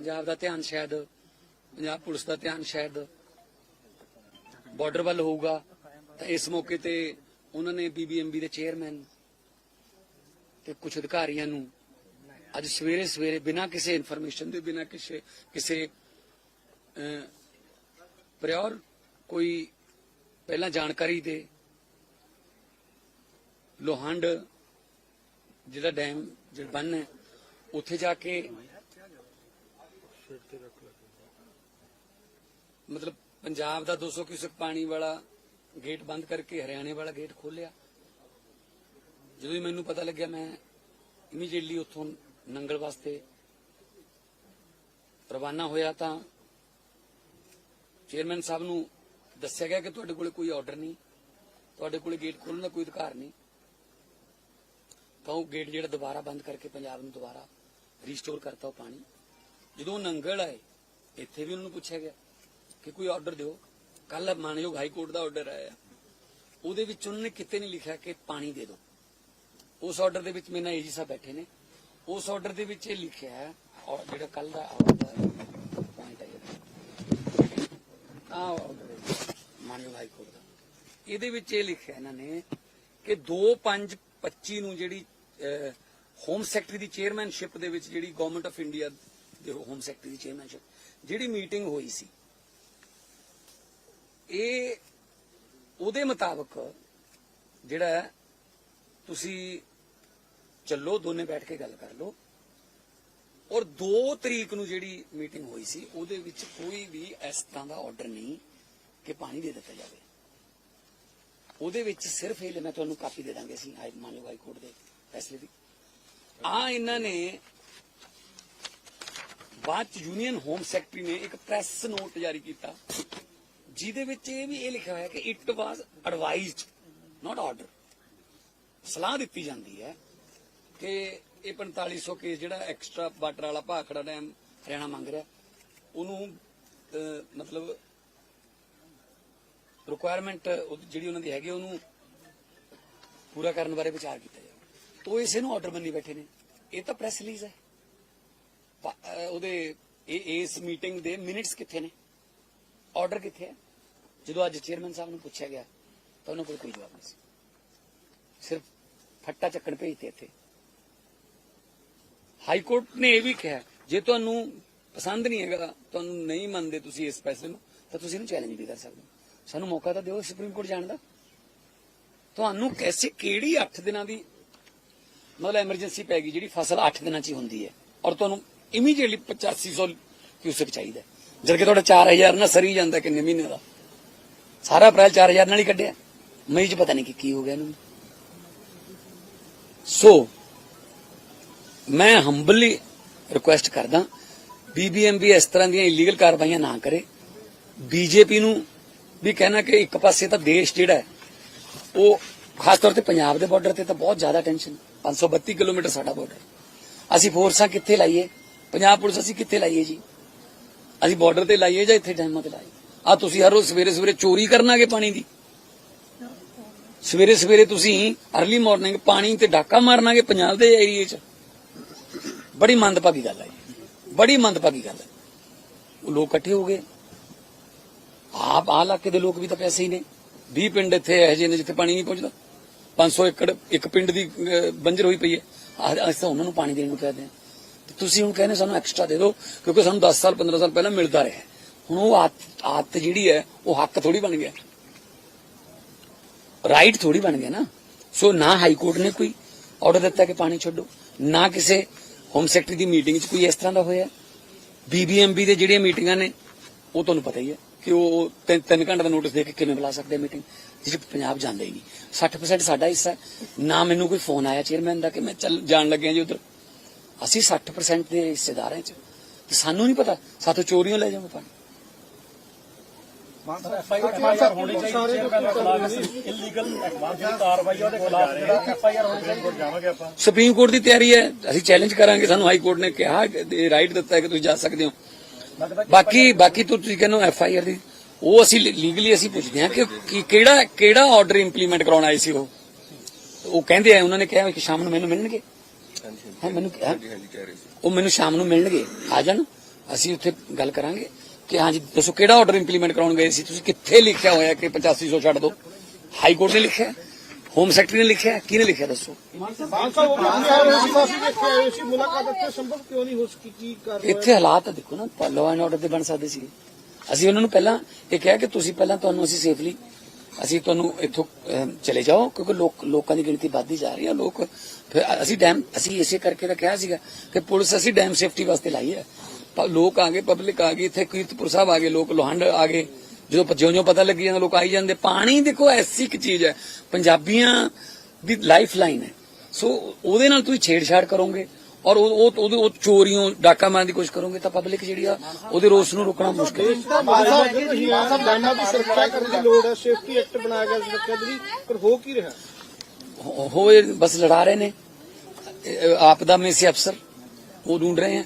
ਪੰਜਾਬ ਦਾ ਧਿਆਨ ਸ਼ਾਇਦ, ਪੰਜਾਬ ਪੁਲਿਸ ਦਾ ਧਿਆਨ ਸ਼ਾਇਦ ਬਾਰਡਰ ਵੱਲ ਹੋਊਗਾ, ਤਾਂ ਇਸ ਮੌਕੇ ਤੇ ਉਹਨਾਂ ਨੇ ਬੀਬੀਐਮਬੀ ਦੇ ਚੇਅਰਮੈਨ ਤੇ ਕੁਝ ਅਧਿਕਾਰੀਆਂ ਨੂੰ ਅੱਜ ਸਵੇਰੇ ਸਵੇਰੇ ਬਿਨਾਂ ਕਿਸੇ ਇਨਫੋਰਮੇਸ਼ਨ ਦੇ, ਬਿਨਾਂ ਕਿਸੇ ਕਿਸੇ ਪ੍ਰਿਓਰ ਕੋਈ ਪਹਿਲਾਂ ਜਾਣਕਾਰੀ ਦੇ ਲੋਹੰਡ, ਜਿਹੜਾ ਡੈਮ ਜਿਹੜਾ ਬੰਨ ਹੈ, ਉੱਥੇ ਜਾ ਕੇ ਮਤਲਬ ਪੰਜਾਬ ਦਾ 200 ਕਿਊਸਕ ਪਾਣੀ ਵਾਲਾ ਗੇਟ ਬੰਦ ਕਰਕੇ ਹਰਿਆਣੇ ਵਾਲਾ ਗੇਟ ਖੋਲਿਆ ਜਦੋਂ ਹੀ ਮੈਨੂੰ ਪਤਾ ਲੱਗਿਆ ਮੈਂ ਇਮੀਡੀਏਟਲੀ ਉੱਥੋਂ ਨੰਗਲ ਵਾਸਤੇ ਰਵਾਨਾ ਹੋਇਆ ਤਾਂ ਚੇਅਰਮੈਨ ਸਾਹਿਬ ਨੂੰ ਦੱਸਿਆ ਗਿਆ ਕਿ ਤੁਹਾਡੇ ਕੋਲ ਕੋਈ ਆਰਡਰ ਨਹੀਂ, ਤੁਹਾਡੇ ਕੋਲ ਗੇਟ ਖੋਲਣ ਦਾ ਕੋਈ ਅਧਿਕਾਰ ਨਹੀਂ। ਤਾਂ ਉਹ ਗੇਟ ਜਿਹੜਾ ਦੁਬਾਰਾ ਬੰਦ ਕਰਕੇ ਪੰਜਾਬ ਨੂੰ ਦੁਬਾਰਾ ਰੀਸਟੋਰ ਕਰਤਾ ਉਹ ਪਾਣੀ। ਜਦੋਂ ਨੰਗਲ ਆਏ, ਇੱਥੇ ਵੀ ਉਹਨਾਂ ਨੂੰ ਪੁੱਛਿਆ ਗਿਆ ਕਿ ਕੋਈ ਆਰਡਰ ਦਿਓ। ਕੱਲ ਮਾਨਯੋਗ ਹਾਈ ਕੋਰਟ ਦਾ ਆਰਡਰ ਆਇਆ। ਉਹਦੇ ਵਿੱਚ ਉਹਨਾਂ ਨੇ ਕਿਤੇ ਨਹੀਂ ਲਿਖਿਆ ਕਿ ਪਾਣੀ ਦੇ ਦਿਓ। ਉਸ ਆਰਡਰ ਦੇ ਵਿੱਚ ਮੇਰੇ ਨਾਲ ਏਜੀ ਸਾਹਿਬ ਬੈਠੇ ਨੇ। ਉਸ ਆਰਡਰ ਦੇ ਵਿੱਚ ਇਹ ਲਿਖਿਆ ਹੈ, ਔਰ ਜਿਹੜਾ ਕੱਲ ਦਾ ਆਰਡਰ ਪੁਆਇੰਟ ਹੈ ਆ ਆਰਡਰ ਮਾਨਯੋਗ ਹਾਈ ਕੋਰਟ ਦਾ। ਇਹਦੇ ਵਿੱਚ ਇਹ ਲਿਖਿਆ ਇਹਨਾਂ ਨੇ ਕਿ 2/5/25 ਨੂੰ ਜਿਹੜੀ ਹੋਮ ਸੈਕਟਰੀ ਦੀ ਚੇਅਰਮੈਨਸ਼ਿਪ ਦੇ ਵਿੱਚ ਜਿਹੜੀ ਗਵਰਨਮੈਂਟ ਆਫ ਇੰਡੀਆ ਦੇ ਹੋਮ ਸੈਕਟਰੀ ਦੀ ਚੇਅਰਮੈਨਸ਼ਿਪ ਜਿਹੜੀ ਮੀਟਿੰਗ ਹੋਈ ਸੀ, ਇਹ ਉਹਦੇ ਮੁਤਾਬਕ ਜਿਹੜਾ ਤੁਸੀਂ ਚੱਲੋ, ਦੋਨੇ ਬੈਠ ਕੇ ਗੱਲ ਕਰ ਲਓ। ਔਰ 2 ਤਰੀਕ ਨੂੰ ਜਿਹੜੀ ਮੀਟਿੰਗ ਹੋਈ ਸੀ, ਉਹਦੇ ਵਿੱਚ ਕੋਈ ਵੀ ਇਸ ਤਰ੍ਹਾਂ ਦਾ ਆਰਡਰ ਨਹੀਂ ਕਿ ਪਾਣੀ ਦੇ ਦਿੱਤਾ ਜਾਵੇ। ਉਹਦੇ ਵਿੱਚ ਸਿਰਫ ਇਹ ਮੈਂ ਤੁਹਾਨੂੰ ਕਾਪੀ ਦੇ ਦਾਂਗੇ ਅਸੀਂ, ਹਾਈ ਮਾਨਯੋਗ ਹਾਈ ਕੋਰਟ ਦੇ ਫੈਸਲੇ ਦੀ। ਆ ਇਹਨਾਂ ਨੇ ਬਾਅਦ ਚ ਯੂਨੀਅਨ ਹੋਮ ਸੈਕਟਰੀ ਨੇ ਇੱਕ ਪ੍ਰੈਸ ਨੋਟ ਜਾਰੀ ਕੀਤਾ, ਜਿਹਦੇ ਵਿੱਚ ਇਹ ਵੀ ਇਹ ਲਿਖਿਆ ਹੋਇਆ ਕਿ it was advised not order ਸਲਾਹ ਦਿੱਤੀ ਜਾਂਦੀ ਹੈ ਕਿ ਇਹ 4500 ਕੇਸ ਜਿਹੜਾ ਐਕਸਟਰਾ ਵਾਟਰ ਵਾਲਾ ਭਾਖੜਾ ਡੈਮ ਹਰਿਆਣਾ ਮੰਗ ਰਿਹਾ, ਉਹਨੂੰ ਮਤਲਬ ਰਿਕੁਆਇਰਮੈਂਟ ਜਿਹੜੀ ਉਹਨਾਂ ਦੀ ਹੈਗੀ ਉਹਨੂੰ ਪੂਰਾ ਕਰਨ ਬਾਰੇ ਵਿਚਾਰ ਕੀਤਾ ਜਾਵੇ। ਉਹ ਇਸੇ ਨੂੰ ਆਰਡਰ ਮੰਨੀ ਬੈਠੇ ਨੇ। ਇਹ ਤਾਂ ਪ੍ਰੈਸ ਰਿਲੀਜ਼ ਹੈ। ਉਹਦੇ ਇਸ ਮੀਟਿੰਗ ਦੇ ਮਿੰਟਸ ਕਿੱਥੇ ਨੇ? ਆਰਡਰ ਕਿੱਥੇ ਹੈ? ਜਦੋਂ ਅੱਜ ਚੇਅਰਮੈਨ ਸਾਹਿਬ ਨੂੰ ਪੁੱਛਿਆ ਗਿਆ, ਤਾਂ ਉਹਨਾਂ ਕੋਲ ਕੋਈ ਜਵਾਬ ਨਹੀਂ ਸੀ। ਸਿਰਫ ਫੱਟਾ ਚੱਕਣ ਭੇਜਤੇ ਇੱਥੇ। ਹਾਈ ਕੋਰਟ ਨੇ ਇਹ ਵੀ ਕਿਹਾ, ਜੇ ਤੁਹਾਨੂੰ ਪਸੰਦ ਨਹੀਂ ਹੈਗਾ, ਤੁਹਾਨੂੰ ਨਹੀਂ ਮੰਨਦੇ ਤੁਸੀਂ ਇਸ ਫੈਸਲੇ ਨੂੰ, ਤਾਂ ਤੁਸੀਂ ਇਹਨੂੰ ਚੈਲੰਜ ਵੀ ਕਰ ਸਕਦੇ ਸਾਨੂੰ ਮੌਕਾ ਤਾਂ ਦਿਓ ਸੁਪਰੀਮ ਕੋਰਟ ਜਾਣ ਦਾ। ਤੁਹਾਨੂੰ ਕੈਸੇ ਕਿਹੜੀ 8 ਦਿਨਾਂ ਦੀ ਮਤਲਬ ਐਮਰਜੈਂਸੀ ਪੈ ਗਈ ਜਿਹੜੀ ਫਸਲ 8 ਦਿਨਾਂ 'ਚ ਹੀ ਹੁੰਦੀ ਹੈ? ਔਰ ਤੁਹਾਨੂੰ ਇਮੀਡੀਏਟਲੀ 8500 ਕਿਊਸਕ ਚਾਹੀਦਾ ਹੈ। ਜਦ ਕਿ ਤੁਹਾਡਾ 4000 ਨਾਲ ਸਰੀ ਜਾਂਦਾ ਕਿੰਨੇ ਮਹੀਨੇ ਦਾ ਸਾਰਾ ਅਪ੍ਰੈਲ 4000 ਨਾਲ ਹੀ ਕੱਢਿਆ ਮਈ 'ਚ ਪਤਾ ਨਹੀਂ ਕਿ ਕੀ ਹੋ ਗਿਆ ਇਹਨੂੰ ਸੋ ਮੈਂ ਹੰਬਲੀ ਰਿਕੁਐਸਟ ਕਰਦਾ ਬੀਬੀਐਮਬੀ ਇਸ ਤਰ੍ਹਾਂ ਦੀਆਂ ਇਲੀਗਲ ਕਾਰਵਾਈਆਂ ਨਾ ਕਰੇ ਬੀਜੇਪੀ ਨੂੰ ਵੀ ਕਹਿਣਾ ਕਿ ਇੱਕ ਪਾਸੇ ਤਾਂ ਦੇਸ਼ ਜਿਹੜਾ ਉਹ ਖਾਸ ਤੌਰ ਤੇ ਪੰਜਾਬ ਦੇ ਬਾਰਡਰ ਤੇ ਤਾਂ ਬਹੁਤ ਜ਼ਿਆਦਾ ਟੈਨਸ਼ਨ 532 ਕਿਲੋਮੀਟਰ ਸਾਡਾ ਬਾਰਡਰ ਅਸੀਂ ਫੋਰਸਾਂ ਕਿੱਥੇ ਲਾਈਏ ਪੰਜਾਬ ਪੁਲਿਸ ਅਸੀਂ ਕਿੱਥੇ ਲਾਈਏ ਜੀ? ਅਸੀਂ ਬਾਰਡਰ ਤੇ ਲਾਈਏ ਜਾਂ ਇੱਥੇ ਡੈਮਾਂ ਤੇ ਲਾਈਏ? ਆ ਤੁਸੀਂ ਹਰ ਰੋਜ਼ ਸਵੇਰੇ ਸਵੇਰੇ ਚੋਰੀ ਕਰਨਾਗੇ ਪਾਣੀ ਦੀ। ਸਵੇਰੇ ਸਵੇਰੇ ਤੁਸੀਂ ਅਰਲੀ ਮਾਰਨਿੰਗ ਪਾਣੀ ਤੇ ਡਾਕਾ ਮਾਰਨਾਗੇ ਪੰਜਾਬ ਦੇ ਏਰੀਏ 'ਚ। ਬੜੀ ਮੰਦਭਾਗੀ ਗੱਲ ਹੈ ਜੀ। ਬੜੀ ਮੰਦਭਾਗੀ ਗੱਲ ਹੈ। ਉਹ ਲੋਕ ਇਕੱਠੇ ਹੋ ਗਏ। ਆਪ ਆ ਇਲਾਕੇ ਦੇ ਲੋਕ ਵੀ ਤਾਂ ਪੈਸੇ ਹੀ ਨੇ। 20 ਪਿੰਡ ਇੱਥੇ ਇਹੋ ਜਿਹੇ ਨੇ ਜਿੱਥੇ ਪਾਣੀ ਨਹੀਂ ਪਹੁੰਚਦਾ। 500 ਏਕੜ ਇੱਕ ਪਿੰਡ ਦੀ ਬੰਜਰ ਹੋਈ ਪਈ ਹੈ। ਅਸੀਂ ਤਾਂ ਉਹਨਾਂ ਨੂੰ ਪਾਣੀ ਦੇਣ ਨੂੰ ਕਹਦੇ ਹਾਂ। ਤੁਸੀਂ ਹੁਣ ਕਹਿੰਦੇ ਸਾਨੂੰ ਐਕਸਟਰਾ ਦੇ ਦਿਓ, ਕਿਉਂਕਿ ਸਾਨੂੰ 10 ਸਾਲ 15 ਸਾਲ ਪਹਿਲਾਂ ਮਿਲਦਾ ਰਿਹਾ ਹੁਣ ਉਹ ਆਦਤ ਆਦਤ ਜਿਹੜੀ ਹੈ, ਉਹ ਹੱਕ ਥੋੜੀ ਬਣ ਗਿਆ। ਰਾਈਟ ਥੋੜੀ ਬਣ ਗਿਆ ਨਾ। ਸੋ ਨਾ ਹਾਈ ਕੋਰਟ ਨੇ ਕੋਈ ਆਰਡਰ ਦਿੱਤਾ ਕਿ ਪਾਣੀ ਛੱਡੋ, ਨਾ ਕਿਸੇ ਹੋਮ ਸੈਕਟਰੀ ਦੀ ਮੀਟਿੰਗ 'ਚ ਕੋਈ ਇਸ ਤਰ੍ਹਾਂ ਦਾ ਹੋਇਆ। ਬੀਬੀਐਮਬੀ ਦੇ ਜਿਹੜੀਆਂ ਮੀਟਿੰਗਾਂ ਨੇ, ਉਹ ਤੁਹਾਨੂੰ ਪਤਾ ਹੀ ਹੈ ਕਿ ਉਹ ਤਿੰਨ ਤਿੰਨ ਘੰਟੇ ਦਾ ਨੋਟਿਸ ਦੇ ਕੇ ਕਿਵੇਂ ਬੁਲਾ ਸਕਦੇ ਮੀਟਿੰਗ ਜਿਸ ਪੰਜਾਬ ਜਾਂਦਾ ਹੀ ਨਹੀਂ। 60% ਸਾਡਾ ਹਿੱਸਾ ਨਾ ਮੈਨੂੰ ਕੋਈ ਫੋਨ ਆਇਆ ਚੇਅਰਮੈਨ ਦਾ ਕਿ ਮੈਂ ਚੱਲ, ਜਾਣ ਲੱਗਿਆ ਜੀ ਉਧਰ। ਅਸੀਂ 60% ਦੇ ਹਿੱਸੇਦਾਰ ਹਾਂ 'ਚ। ਤੇ ਸਾਨੂੰ ਨਹੀਂ ਪਤਾ ਸਾਥੋਂ ਚੋਰੀਆਂ ਲੈ ਜਾਵਾਂਗੇ ਪਾਣੀ ਐਫਆਈਆਰ ਹੋਣੀ ਚਾਹੀਦੀ ਹੈ ਮੈਂ ਖਿਲਾਫ ਇਲੀਗਲ ਐਡਵਾਂਸ ਦੀ ਕਾਰਵਾਈ ਉਹਦੇ ਖਿਲਾਫ ਜਿਹੜਾ ਐਫਆਈਆਰ ਹੋਣੀ ਚਾਹੀਦੀ ਜਾਵਾਂਗੇ ਆਪਾਂ। ਸੁਪਰੀਮ ਕੋਰਟ ਦੀ ਤਿਆਰੀ ਹੈ ਅਸੀਂ ਚੈਲੰਜ ਕਰਾਂਗੇ ਸਾਨੂੰ ਹਾਈ ਕੋਰਟ ਨੇ ਕਿਹਾ ਰਾਈਟ ਦਿੱਤਾ ਹੈ ਕਿ ਤੁਸੀਂ ਜਾ ਸਕਦੇ ਹੋ। ਬਾਕੀ ਬਾਕੀ ਤੋਂ ਤੁਸੀਂ ਕਹਿੰਦੇ ਐਫ ਆਈ ਆਰ ਦੀ ਉਹ ਅਸੀਂ ਲੀਗਲੀ ਅਸੀਂ ਪੁੱਛਦੇ ਹਾਂ ਕਿ ਕਿ ਕਿਹੜਾ ਕਿਹੜਾ ਆਰਡਰ ਇੰਪਲੀਮੈਂਟ ਕਰਾਉਣਾ ਆਏ ਸੀ ਉਹ? ਉਹ ਕਹਿੰਦੇ ਆ ਉਹਨਾਂ ਨੇ ਕਿਹਾ ਕਿ ਸ਼ਾਮ ਨੂੰ ਮੈਨੂੰ ਮਿਲਣਗੇ। ਹਾਂ ਮੈਨੂੰ ਕਿਹਾ ਉਹ ਮੈਨੂੰ ਸ਼ਾਮ ਨੂੰ ਮਿਲਣਗੇ ਆ ਜਾਣ। ਅਸੀਂ ਉੱਥੇ ਗੱਲ ਕਰਾਂਗੇ ਕਿ ਹਾਂਜੀ ਦੱਸੋ ਕਿਹੜਾ ਆਰਡਰ ਇੰਪਲੀਮੈਂਟ ਕਰਾਉਣ ਗਏ ਸੀ? ਤੁਸੀਂ ਕਿੱਥੇ ਲਿਖਿਆ ਹੋਇਆ ਕਿ 8500 ਛੱਡ ਦਿਓ ਹਾਈ ਕੋਰਟ ਨੇ ਲਿਖਿਆ ਹੋਮ ਸੈਕਟਰੀ ਨੇ ਲਿਖਿਆ ਕਿਹਨੇ ਲਿਖਿਆ ਦੱਸੋ? ਆ ਇੱਥੇ ਹੋ ਹਾਲਾਤ ਤਾਂ ਦੇਖੋ ਨਾ ਲਾਅ ਐਂਡ ਆਰਡਰ ਦੇ ਬਣ ਸਕਦੇ ਸੀ। ਅਸੀਂ ਉਹਨਾਂ ਨੂੰ ਪਹਿਲਾਂ ਇਹ ਕਿਹਾ ਕਿ ਤੁਸੀਂ ਪਹਿਲਾਂ ਤੁਹਾਨੂੰ ਅਸੀਂ ਸੇਫਲੀ ਅਸੀਂ ਤੁਹਾਨੂੰ ਇੱਥੋਂ ਅਹ, ਚਲੇ ਜਾਓ ਕਿਉਂਕਿ ਲੋਕ ਲੋਕਾਂ ਦੀ ਗਿਣਤੀ ਵੱਧਦੀ ਜਾ ਰਹੀ ਹੈ ਲੋਕ ਫਿਰ ਅਸੀਂ ਡੈਮ ਅਸੀਂ ਇਸੇ ਕਰਕੇ ਤਾਂ ਕਿਹਾ ਸੀਗਾ ਕਿ ਪੁਲਿਸ ਅਸੀਂ ਡੈਮ ਸੇਫਟੀ ਵਾਸਤੇ ਲਾਈ ਹੈ। ਲੋਕ ਆ ਗਏ ਪਬਲਿਕ ਆ ਗਈ, ਇੱਥੇ ਕੀਰਤਪੁਰ ਸਾਹਿਬ ਆ ਗਏ, ਲੋਕ ਲੋਹੰਡ ਆ ਗਏ। ਜਦੋਂ ਜਿਉਂ-ਜਿਉਂ ਪਤਾ ਲੱਗੀ ਜਾਂਦਾ, ਲੋਕ ਆਈ ਜਾਂਦੇ। ਪਾਣੀ ਦੇਖੋ, ਐਸੀ ਇੱਕ ਚੀਜ਼ ਹੈ, ਪੰਜਾਬੀਆਂ ਦੀ ਲਾਈਫ ਲਾਈਨ ਹੈ। ਸੋ ਉਹਦੇ ਨਾਲ ਤੁਸੀਂ ਛੇੜਛਾੜ ਕਰੋਗੇ ਔਰ ਉਹ ਉਹ ਉਹ ਚੋਰੀਆਂ, ਡਾਕਾ ਮਾਰਨ ਦੀ ਕੋਸ਼ਿਸ਼ ਕਰੋਗੇ ਤਾਂ ਪਬਲਿਕ ਜਿਹੜੀ ਆ, ਉਹਦੇ ਰੋਸ ਨੂੰ ਰੋਕਣਾ ਮੁਸ਼ਕਿਲ ਹੈ। ਸਾਹਿਬ ਦੀ ਸੁਰੱਖਿਆ ਕਰਨ ਦੀ ਲੋੜ ਹੈ ਸੇਫਟੀ ਐਕਟ ਬਣਾਇਆ ਗਿਆ ਸੁਰੱਖਿਆ ਦੀ ਪਰ ਹੋ ਕੀ ਰਿਹਾ? ਹੋ- ਹੋਏ ਬਸ ਲੜਾ ਰਹੇ ਨੇ ਇਹ आपदा में से अफसर वो ढूंढ रहे हैं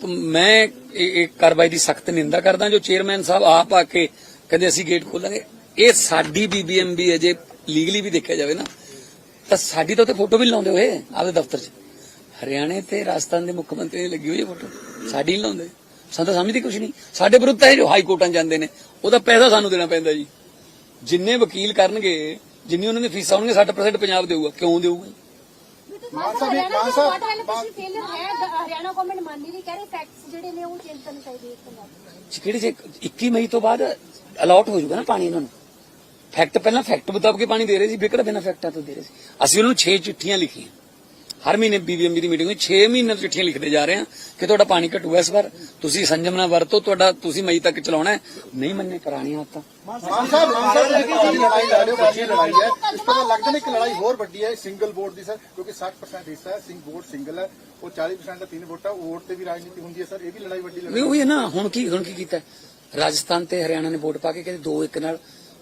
तो मैं ਇਹ ਇਹ ਕਾਰਵਾਈ ਦੀ ਸਖਤ ਨਿੰਦਾ ਕਰਦਾ ਜੋ ਚੇਅਰਮੈਨ ਸਾਹਿਬ ਆਪ ਆ ਕੇ ਕਹਿੰਦੇ ਅਸੀਂ ਗੇਟ ਖੋਲਾਂਗੇ ਇਹ ਸਾਡੀ ਬੀਬੀਐਮਬੀ ਅਜੇ ਲੀਗਲੀ ਵੀ ਦੇਖਿਆ ਜਾਵੇ ਨਾ ਤਾਂ ਸਾਡੀ ਤਾਂ ਉੱਥੇ ਫੋਟੋ ਵੀ ਨੀ ਲਾਉਂਦੇ ਹੋਏ ਆਪਦੇ ਦਫ਼ਤਰ 'ਚ ਹਰਿਆਣੇ ਤੇ ਰਾਜਸਥਾਨ ਦੇ ਮੁੱਖ ਮੰਤਰੀ ਦੀ ਲੱਗੀ ਹੋਈ ਹੈ ਫੋਟੋ ਸਾਡੀ ਨੀ ਲਾਉਂਦੇ ਸਾਨੂੰ ਤਾਂ ਸਮਝਦੀ ਕੁਝ ਨਹੀਂ ਸਾਡੇ ਵਿਰੁੱਧ ਤਾਂ ਇਹ ਜੋ ਹਾਈ ਕੋਰਟਾਂ 'ਚ ਜਾਂਦੇ ਨੇ ਉਹਦਾ ਪੈਸਾ ਸਾਨੂੰ ਦੇਣਾ ਪੈਂਦਾ ਜੀ ਜਿੰਨੇ ਵਕੀਲ ਕਰਨਗੇ ਜਿੰਨੀ ਉਹਨਾਂ ਦੀ ਫੀਸਾਂ ਹੋਣਗੀਆਂ 60% ਪੰਜਾਬ ਦੇਊਗਾ। ਕਿਉਂ ਦੇਊਗਾ ਮਾਨ ਸਾਹਿਬ ਦਾ ਵਾਟਰ ਐਲੋਕੇਸ਼ਨ ਫੇਲਿਅਰ ਹੈ ਹਰਿਆਣਾ ਗਵਰਨਮੈਂਟ ਮੰਨ ਨਹੀਂ ਰਹੀ ਕਹਿ ਰਹੇ ਫੈਕਟਸ ਜਿਹੜੇ ਨੇ ਉਹ ਚੇਂਜ ਕਰਨੇ ਚਾਹੀਦੇ ਇੱਕ ਕਿਹੜੀ ਜੇ 21 ਮਈ ਤੋਂ ਬਾਅਦ ਅਲਾਟ ਹੋ ਜਾਊਗਾ ਨਾ ਪਾਣੀ ਇਹਨਾਂ ਨੂੰ। ਫੈਕਟ ਪਹਿਲਾਂ ਫੈਕਟ ਮੁਤਾਬਕ ਪਾਣੀ ਦੇ ਰਹੇ ਸੀ ਵਿਕੜ ਬਿਨਾਂ ਫੈਕਟਾਂ ਤੋਂ ਦੇ ਰਹੇ ਸੀ। ਅਸੀਂ ਉਹਨਾਂ ਨੂੰ 6 ਚਿੱਠੀਆਂ ਲਿਖੀਆਂ। ਹਰ ਮਹੀਨੇ ਬੀਬੀਐਮਬੀ ਦੀ ਮੀਟਿੰਗ ਵਿੱਚ 6 ਮਹੀਨੇ ਤੋਂ ਚਿੱਠੀਆਂ ਲਿਖਦੇ ਜਾ ਰਹੇ ਹਾਂ ਕਿ ਤੁਹਾਡਾ ਪਾਣੀ ਘਟੂਗਾ ਇਸ ਵਾਰ ਤੁਸੀਂ ਸੰਜਮ ਨਾਲ ਵਰਤੋ ਤੁਹਾਡਾ ਤੁਸੀਂ ਮਈ ਤੱਕ ਚਲਾਉਣਾ ਨਹੀਂ ਮੰਨੇ ਪੁਰਾਣੀਆਂ ਆਦਤਾਂ ਮਾਨ ਸਾਹਿਬ ਮਾਨ ਸਾਹਿਬ ਜਿਹੜੀ ਲੜਾਈ ਲੜ ਰਹੇ ਹੋ ਵੱਡੀ ਲੜਾਈ ਹੈ। ਇਸ ਤੋਂ ਲੱਗਦਾ ਨਹੀਂ ਕਿ ਲੜਾਈ ਹੋਰ ਵੱਡੀ ਹੈ ਸਿੰਗਲ ਵੋਟ ਦੀ ਸਰ ਕਿਉਂਕਿ 60% ਹਿੱਸਾ ਹੈ ਸਿੰਗ ਵੋਟ ਸਿੰਗਲ ਹੈ। ਉਹ 40% ਦਾ ਤਿੰਨ ਵੋਟਾਂ ਵੋਟ ਤੇ ਵੀ ਰਾਜਨੀਤੀ ਹੁੰਦੀ ਹੈ ਸਰ ਇਹ ਵੀ ਲੜਾਈ ਵੱਡੀ ਲੜਾਈ ਨਹੀਂ ਨਾ ਹੁਣ ਕੀ ਹੁਣ ਕੀ ਕੀਤਾ ਰਾਜਸਥਾਨ ਤੇ ਹਰਿਆਣਾ ਨੇ ਵੋਟ ਪਾ ਕੇ ਕਹਿੰਦੇ ਦੋ ਇੱਕ ਨਾਲ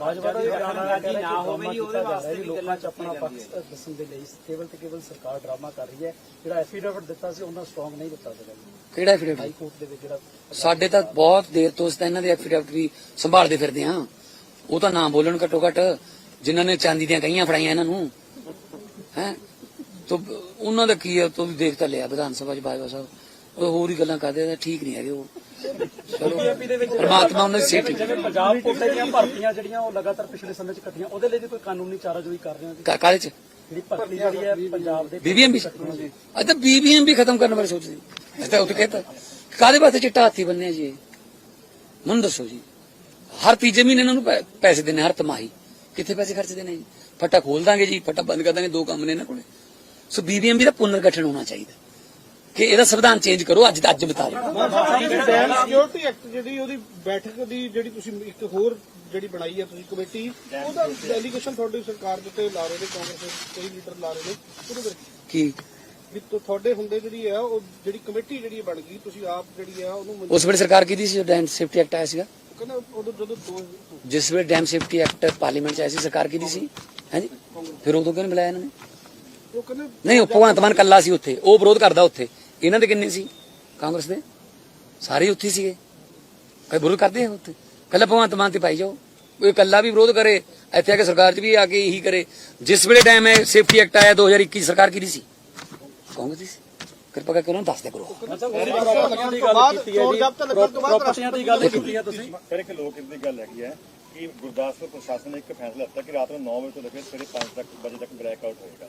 ਭਾਜਪਾ ਦਾ ਕਿ ਨਾ ਹੋਵੇ ਜੀ ਉਹਦੇ ਵਾਸਤੇ ਵੀ ਲੋਕਾਂ 'ਚ ਆਪਣਾ ਪੱਖ ਦੱਸਣ ਦੇ ਲਈ ਕੇਵਲ ਤੇ ਕੇਵਲ ਸਰਕਾਰ ਡਰਾਮਾ ਕਰ ਰਹੀ ਹੈ ਜਿਹੜਾ ਐਫੀਡੇਵਿਟ ਦਿੱਤਾ ਸੀ ਉਹਨਾਂ ਸਟਰੋਂਗ ਨਹੀਂ ਦਿੱਤਾ ਸੀਗਾ ਕਿਹੜਾ ਐਫੀਡੇਵਿਟ? ਹਾਈ ਕੋਰਟ ਦੇ ਵਿੱਚ ਜਿਹੜਾ ਸਾਡੇ ਤਾਂ ਬਹੁਤ ਦੇਰ ਤੋਂ ਅਸੀਂ ਤਾਂ ਇਹਨਾਂ ਦੇ ਐਫੀਡੇਵਿਟ ਵੀ ਸੰਭਾਲਦੇ ਫਿਰਦੇ ਹਾਂ। ਉਹ ਤਾਂ ਨਾ ਬੋਲਣ ਘੱਟੋ ਘੱਟ ਜਿਨ੍ਹਾਂ ਨੇ ਚਾਂਦੀ ਦੀਆਂ ਕਹੀਆਂ ਫੜਾਈਆਂ ਇਹਨਾਂ ਨੂੰ। ਹੈ? ਤੋ ਉਹਨਾਂ ਦਾ ਕੀ ਹੈ ਤੂੰ ਦੇਖ ਤਾਂ ਲਿਆ ਵਿਧਾਨ ਸਭਾ ਚ ਬਾਜਵਾ ਸਾਹਿਬ। ਉਹ ਹੋਰ ਹੀ ਗੱਲਾਂ ਕਰਦੇ ਆ ਠੀਕ ਨਹੀਂ ਹੈਗੇ ਉਹ। ਚਲੋ ਪਰਮਾਤਮਾ ਉਹਨਾਂ ਦੀ ਸਿਹਤ ਜਿਵੇਂ ਪੰਜਾਬ ਕੋਟੇ ਦੀਆਂ ਭਰਤੀਆਂ ਜਿਹੜੀਆਂ ਉਹ ਲਗਾਤਾਰ ਪਿਛਲੇ ਸਮੇਂ 'ਚ ਕੱਟੀਆਂ ਉਹਦੇ ਲਈ ਵੀ ਕੋਈ ਕਾਨੂੰਨੀ ਚਾਰਾਜੋਈ ਕਰ ਰਹੇ ਹੋ ਜੀ ਚ? ਜਿਹੜੀ ਭਰਤੀ ਜਿਹੜੀ ਹੈ ਪੰਜਾਬ ਦੇ ਬੀਬੀਐਮਬੀ ਅੱਜ ਤਾਂ ਬੀਬੀਐਮਬੀ ਖਤਮ ਕਰਨ ਬਾਰੇ ਸੋਚਦੇ ਅਸੀਂ ਤਾਂ ਉੱਥੇ ਕਹਿੰਦਾ ਕਾਦੇ ਵਾਸਤੇ ਚਿੱਟਾ ਹਾਥੀ ਬੰਨਿਆ ਜੀ? ਮੈਨੂੰ ਦੱਸੋ ਜੀ। ਹਰ ਤੀਜੇ ਮਹੀਨੇ ਇਹਨਾਂ ਨੂੰ ਪੈਸੇ ਦੇਣੇ ਹਰ ਤਿਮਾਹੀ। ਕਿੱਥੇ ਪੈਸੇ ਖਰਚਦੇ ਨੇ ਜੀ? ਫੱਟਾ ਖੋਲ ਦਾਂਗੇ ਜੀ ਫੱਟਾ ਬੰਦ ਕਰ ਦਾਂਗੇ ਦੋ ਕੰਮ ਨੇ ਇਹਨਾਂ ਕੋਲੇ। ਸੋ ਬੀਬੀਐਮਬੀ ਦਾ ਪੁਨਰ ਗਠਨ ਹੋਣਾ ਚਾਹੀਦਾ। ਕਿ ਇਹਦਾ ਸੰਵਿਧਾਨ ਚੇਂਜ ਕਰੋ ਅੱਜ ਅੱਜ ਡੈਮ ਸਿਕਿਉਰਿਟੀ ਐਕਟ ਜਿਹੜੀ ਉਹਦੀ ਬੈਠਕ ਦੀ ਜਿਹੜੀ ਤੁਸੀਂ ਇੱਕ ਹੋਰ ਜਿਹੜੀ ਬਣਾਈ ਹੈ ਤੁਸੀਂ ਕਮੇਟੀ ਉਹਦਾ ਐਲੀਗੇਸ਼ਨ ਤੁਹਾਡੀ ਸਰਕਾਰ ਦੇ ਉੱਤੇ ਲਾ ਰਹੇ ਨੇ ਕਾਂਗਰਸ ਦੇ ਕਈ ਲੀਡਰ ਲਾ ਰਹੇ ਨੇ ਉਹਦੇ ਬਾਰੇ ਕੀ? ਵੀ ਤੁ- ਤੁਹਾਡੇ ਹੁੰਦੇ ਜਿਹੜੀ ਹੈ ਉਹ ਜਿਹੜੀ ਕਮੇਟੀ ਜਿਹੜੀ ਬਣ ਗਈ ਤੁਸੀਂ ਆਪ ਜਿਹੜੀ ਹੈ ਉਹਨੂੰ ਮਨਜ਼ੂਰ- ਉਸ ਵੇਲੇ ਸਰਕਾਰ ਕੀਤੀ ਸੀ ਡੈਮ ਸੇਫਟੀ ਐਕਟ ਆਇਆ ਸੀਗਾ? ਕਹਿੰਦਾ ਉਦੋਂ ਜਦੋਂ ਦੋ ਜਿਸ ਵੇਲੇ ਡੈਮ ਸੇਫਟੀ ਐਕਟ ਪਾਰਲੀਮੈਂਟ ਚ ਆਇਆ ਸੀ ਸਰਕਾਰ ਕੀਤੀ ਸੀ? ਹਾਂਜੀ ਫਿਰ ਉਦੋਂ ਕਿਉਂ ਨਹੀਂ ਬੁਲਾਇਆ ਇਹਨਾਂ ਨੇ? ਉਹ ਕਹਿੰਦੇ ਨਹੀਂ ਉਹ ਭਗਵੰਤ ਮਾਨ ਕੱਲਾ ਸੀ ਉੱਥੇ ਉਹ ਵਿਰੋਧ ਕਰਦਾ ਉੱਥੇ। ਇਹਨਾਂ ਦੇ ਕਿੰਨੇ ਸੀ? ਕਾਂਗਰਸ ਦੇ? ਸਾਰੇ ਉੱਥੇ ਸੀਗੇ। ਕੋਈ ਵਿਰੋਧ ਕਰਦੇ ਆ ਉੱਥੇ। ਕੱਲਾ ਭਗਵੰਤ ਮਾਨ ਤੇ ਪਾਈ ਜਾਓ। ਕੋਈ ਕੱਲਾ ਵੀ ਵਿਰੋਧ ਕਰੇ ਇੱਥੇ ਆ ਕੇ ਸਰਕਾਰ 'ਚ ਵੀ ਆ ਕੇ ਇਹੀ ਕਰੇ। ਜਿਸ ਵੇਲੇ ਟਾਈਮ ਹੈ ਸੇਫਟੀ ਐਕਟ ਆਇਆ 2021 ਸਰਕਾਰ ਕਿਹਦੀ ਸੀ? ਕਾਂਗਰਸ ਦੀ ਸੀ। ਕਿਰਪਾ ਕਰਕੇ ਉਹਨਾਂ ਨੂੰ ਦੱਸ ਕਰੋ। ਪ੍ਰਾਪਰਟੀਆਂ ਦੀ ਗੱਲ ਕੀਤੀ ਹੈ ਤੁਸੀਂ। ਫਿਰ ਇੱਕ ਲੋਕ ਦੀ ਗੱਲ ਹੈਗੀ ਹੈ ਕਿ ਗੁਰਦਾਸਪੁਰ ਪ੍ਰਸ਼ਾਸਨ ਨੇ ਇੱਕ ਫੈਸਲਾ ਲਿੱਤਾ ਕਿ ਰਾਤ ਨੂੰ 9 ਵਜੇ ਤੋਂ ਲੈ ਕੇ ਸਵੇਰੇ 5 ਤੱਕ ਵਜੇ ਤੱਕ ਆਊਟ ਹੋਏਗਾ।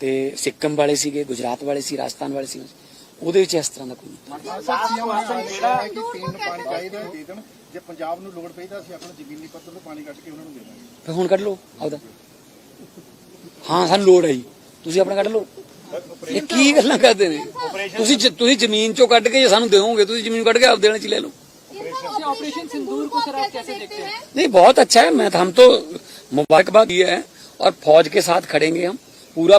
ਤੇ ਸਿੱਕਮ ਵਾਲੇ ਸੀਗੇ ਗੁਜਰਾਤ ਵਾਲੇ ਸੀ ਰਾਜਸਥਾਨ ਵਾਲੇ ਸੀ ਉਹਦੇ ਵਿੱਚ ਇਸ ਤਰ੍ਹਾਂ ਦਾ ਕੋਈ ਨਹੀਂ ਸਾਹਿਬ ਸੀਐਮ ਨੇ ਕਿਹਾ ਹੈ ਕਿ ਪੀਣ ਨੂੰ ਪਾਣੀ ਚਾਹੀਦਾ ਹੈ, ਦੇ ਦੇਣ ਜੇ ਪੰਜਾਬ ਨੂੰ ਲੋੜ ਪਈ ਤਾਂ ਅਸੀਂ ਆਪਣਾ ਜ਼ਮੀਨੀ ਪੱਧਰ ਤੋਂ ਪਾਣੀ ਕੱਢ ਕੇ ਉਹਨਾਂ ਨੂੰ ਦੇ ਦਾਂਗੇ ਫਿਰ ਹੁਣ ਕੱਢ ਲਓ ਆਪਦਾ ਹਾਂ ਸਾਨੂੰ ਲੋੜ ਹੈ ਜੀ ਤੁਸੀਂ ਆਪਣਾ ਕੱਢ ਲਓ ਇਹ ਕੀ ਗੱਲਾਂ ਕਰਦੇ ਨੇ ਤੁਸੀਂ ਜ- ਤੁਸੀਂ ਜ਼ਮੀਨ ਚੋਂ ਕੱਢ ਕੇ ਜੇ ਸਾਨੂੰ ਦਿਓਗੇ ਤੁਸੀਂ ਜ਼ਮੀਨ ਕੱਢ ਕੇ ਆਪ ਦੇਣੇ ਚ ਲੈ ਲਓ ऑपरेशन सिंदूर को सर आप कैसे देखते हैं नहीं बहुत अच्छा है मैं हम तो मुबारकबाद दिए है और फौज के साथ खड़ेंगे हम पूरा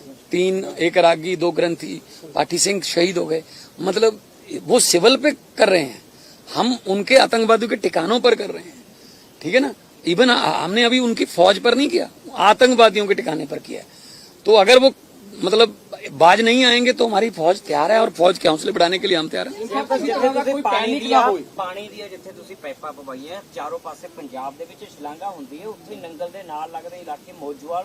तीन एक रागी दो ग्रंथी पाठी सिंह शहीद हो गए मतलब वो सिविल पे कर रहे हैं हम उनके आतंकवादियों के ठिकानों पर कर रहे हैं ठीक है ना इवन हमने अभी उनकी फौज पर नहीं किया आतंकवादियों के ठिकाने पर किया है। तो अगर वो मतलब बाज नहीं आएंगे तो हमारी फौज तैयार है और फौज के हौसले बढ़ाने के लिए हम तैयार हैं ਜਿੱਥੇ ਤੁਸੀਂ ਪਾਣੀ ਦੀਆਂ ਪਾਣੀ ਦੀਆਂ ਜਿੱਥੇ ਤੁਸੀਂ ਪਾਈਪਾਂ ਪਵਾਈਆਂ ਚਾਰੋਂ ਪਾਸੇ ਪੰਜਾਬ ਦੇ ਵਿੱਚ ਸ਼ਲਾਘਾ ਹੁੰਦੀ ਹੈ ਉੱਥੇ ਨੰਗਲ ਦੇ ਨਾਲ ਲੱਗਦੇ ਇਲਾਕੇ ਮੋਜਵਾਲ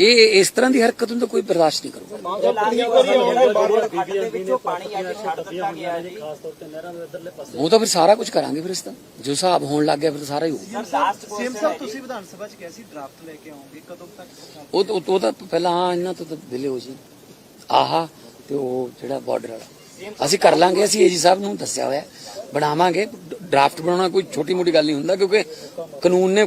ਇਹ ਇਸ ਤਰ੍ਹਾਂ ਦੀ ਹਰਕਤ ਨੂੰ ਤਾਂ ਕੋਈ ਬਰਦਾਸ਼ਤ ਨਹੀਂ ਕਰੂਗਾ। ਤੇ ਉਹ ਤਾਂ ਫਿਰ ਸਾਰਾ ਕੁਝ ਕਰਾਂਗੇ ਫਿਰ ਇਸ ਦਾ ਜੋ ਹਿਸਾਬ ਹੋਣ ਲੱਗ ਗਿਆ ਫਿਰ ਸਾਰਾ ਹੀ ਹੋਊਗਾ। ਸੀਐਮ ਸਾਹਿਬ ਤੁਸੀਂ ਵਿਧਾਨ ਸਭਾ ਚ ਕਿਹਾ ਸੀ ਡਰਾਫਟ ਲੈ ਕੇ ਆਉਂਗੇ ਕਦੋਂ ਤੱਕ ਉਹ ਤਾਂ ਪਹਿਲਾਂ ਹਾਂ ਇਹਨਾਂ ਤੋਂ ਤਾਂ ਦਿਲੇ ਹੋ ਜੀ ਆਹਾ ਤੇ ਉਹ ਜਿਹੜਾ ਬਾਰਡਰ ਵਾਲਾ। ਅਸੀਂ ਕਰ ਲਾਂਗੇ ਅਸੀਂ ਏਜੀ ਸਾਹਿਬ ਨੂੰ ਦੱਸਿਆ ਹੋਇਆ। ਬਣਾਵਾਂਗੇ। ਡਰਾਫਟ ਬਣਾਉਣਾ ਕੋਈ ਛੋਟੀ ਮੋਟੀ ਗੱਲ ਨਹੀਂ ਹੁੰਦਾ ਕਿਉਂਕਿ ਕਾਨੂੰਨ ਨੇ